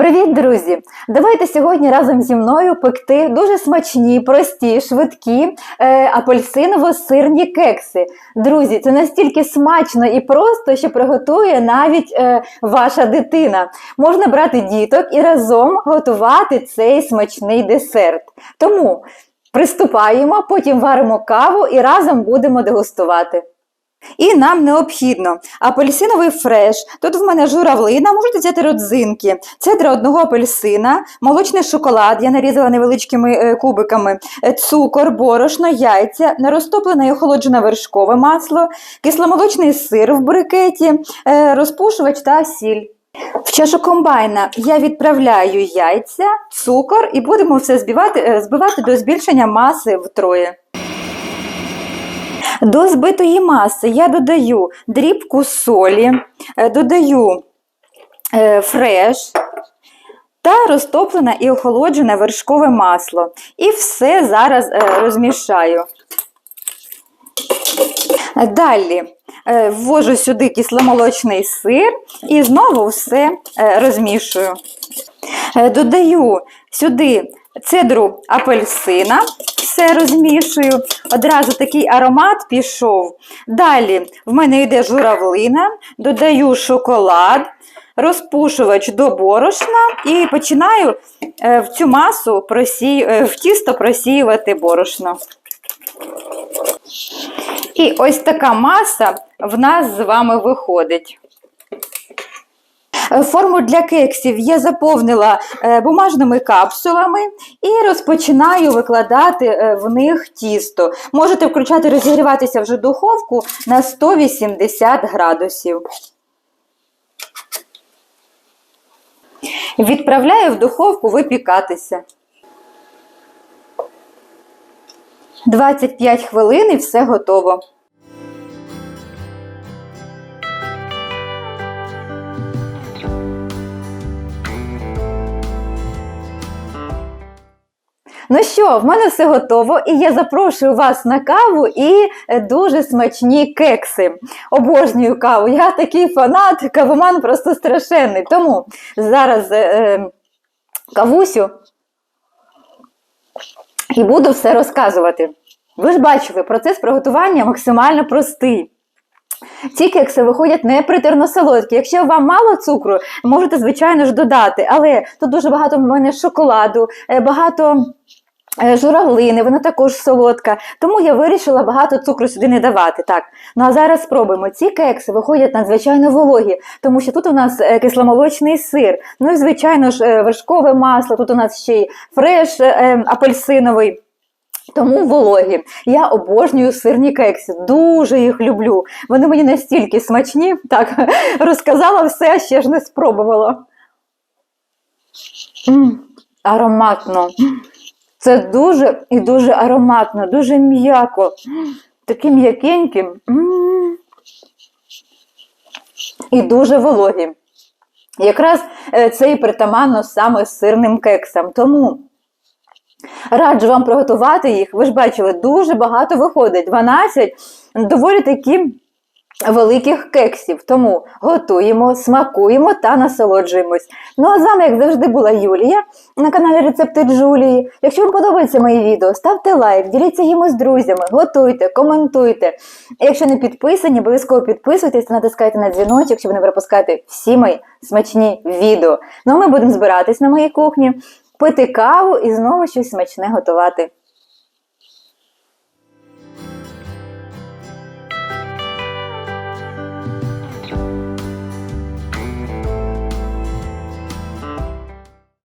Привіт, друзі! Давайте сьогодні разом зі мною пекти дуже смачні, прості, швидкі е, апельсиново-сирні кекси. Друзі, це настільки смачно і просто, що приготує навіть е, ваша дитина. Можна брати діток і разом готувати цей смачний десерт. Тому приступаємо, потім варимо каву і разом будемо дегустувати. І нам необхідно апельсиновий фреш. Тут в мене журавлина, можете взяти родзинки, цедра одного апельсина, молочний шоколад, я нарізала невеличкими е, кубиками, е, цукор, борошно, яйця, нерозтоплене і охолоджене вершкове масло, кисломолочний сир в брикеті, е, розпушувач та сіль. В чашу комбайна я відправляю яйця, цукор і будемо все збивати, збивати до збільшення маси втроє. До збитої маси я додаю дрібку солі, е, додаю е, фреш та розтоплене і охолоджене вершкове масло. І все зараз е, розмішаю. Далі ввожу сюди кисломолочний сир і знову все розмішую. Додаю сюди цедру апельсина, все розмішую. Одразу такий аромат пішов. Далі в мене йде журавлина, додаю шоколад, розпушувач до борошна і починаю е, в цю масу просію, е, в тісто просіювати борошно. І ось така маса в нас з вами виходить. Е, Форму для кексів я заповнила е, бумажними капсулами і розпочинаю викладати е, в них тісто. Можете включати розігріватися вже духовку на 180 градусів. Відправляю в духовку випікатися. 25 хвилин і все готово. Ну що, в мене все готово, і я запрошую вас на каву і е, дуже смачні кекси. Обожнюю каву. Я такий фанат, кавоман просто страшенний. Тому зараз е, е, кавусю і буду все розказувати. Ви ж бачили, процес приготування максимально простий. Ці кекси виходять непритерно солодкі. Якщо вам мало цукру, можете, звичайно ж, додати. Але тут дуже багато в мене шоколаду, е, багато журавлини, вона також солодка. Тому я вирішила багато цукру сюди не давати. Так. Ну а зараз спробуємо. Ці кекси виходять надзвичайно вологі, тому що тут у нас е, кисломолочний сир. Ну і, звичайно ж, е, вершкове масло, тут у нас ще й фреш е, апельсиновий. Тому вологі. Я обожнюю сирні кекси, дуже їх люблю. Вони мені настільки смачні. Так, розказала все, а ще ж не спробувала. Ароматно. Це дуже і дуже ароматно, дуже м'яко, такі м'якенькі. М. І дуже вологі. Якраз е, це і притаманно саме сирним кексам. Тому Раджу вам приготувати їх. Ви ж бачили, дуже багато виходить. 12 доволі такі великих кексів. Тому готуємо, смакуємо та насолоджуємось. Ну а з вами, як завжди, була Юлія на каналі Рецепти Джулії. Якщо вам подобається моє відео, ставте лайк, діліться їм з друзями, готуйте, коментуйте. Якщо не підписані, обов'язково підписуйтесь натискайте на дзвіночок, щоб не пропускати всі мої смачні відео. Ну а ми будемо збиратись на моїй кухні пити каву і знову щось смачне готувати.